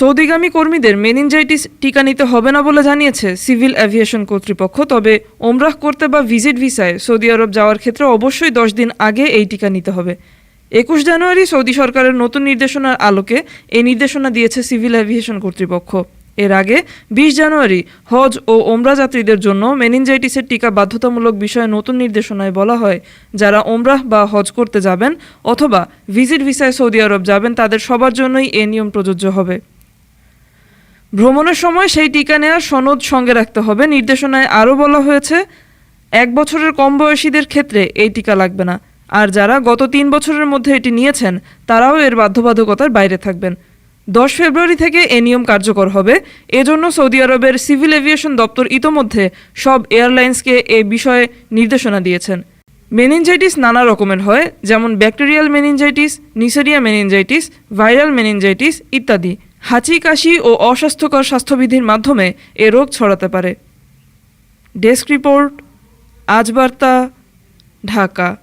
সৌদিগামী কর্মীদের মেনিনজাইটিস টিকা নিতে হবে না বলে জানিয়েছে সিভিল অ্যাভিয়েশন কর্তৃপক্ষ, তবে ওমরাহ করতে বা ভিজিট ভিসায় সৌদি আরব যাওয়ার ক্ষেত্রে অবশ্যই দশ দিন আগে এই টিকা নিতে হবে। একুশ জানুয়ারি সৌদি সরকারের নতুন নির্দেশনার আলোকে এই নির্দেশনা দিয়েছে সিভিল অ্যাভিয়েশন কর্তৃপক্ষ। এর আগে বিশ জানুয়ারি হজ ও ওমরা যাত্রীদের জন্য মেনিনজাইটিসের টিকা বাধ্যতামূলক বিষয়ে নতুন নির্দেশনায় বলা হয়, যারা ওমরাহ বা হজ করতে যাবেন অথবা ভিজিট ভিসায় সৌদি আরব যাবেন তাদের সবার জন্যই এ নিয়ম প্রযোজ্য হবে। ভ্রমণের সময় সেই টিকা নেওয়ার সনদ সঙ্গে রাখতে হবে। নির্দেশনায় আরও বলা হয়েছে, এক বছরের কম বয়সীদের ক্ষেত্রে এই টিকা লাগবে না। আর যারা গত তিন বছরের মধ্যে এটি নিয়েছেন, তারাও এর বাধ্যবাধকতার বাইরে থাকবেন। দশ ফেব্রুয়ারি থেকে এ নিয়ম কার্যকর হবে। এজন্য সৌদি আরবের সিভিল এভিয়েশন দপ্তর ইতোমধ্যে সব এয়ারলাইন্সকে এ বিষয়ে নির্দেশনা দিয়েছেন। মেনিনজাইটিস নানা রকমের হয়, যেমন bacterial meningitis Neisseria meningitis, viral meningitis ইত্যাদি। হাঁচি কাশি ও অস্বাস্থ্যকর স্বাস্থ্যবিধির মাধ্যমে এ রোগ ছড়াতে পারে। Desk report Ajbarta Dhaka.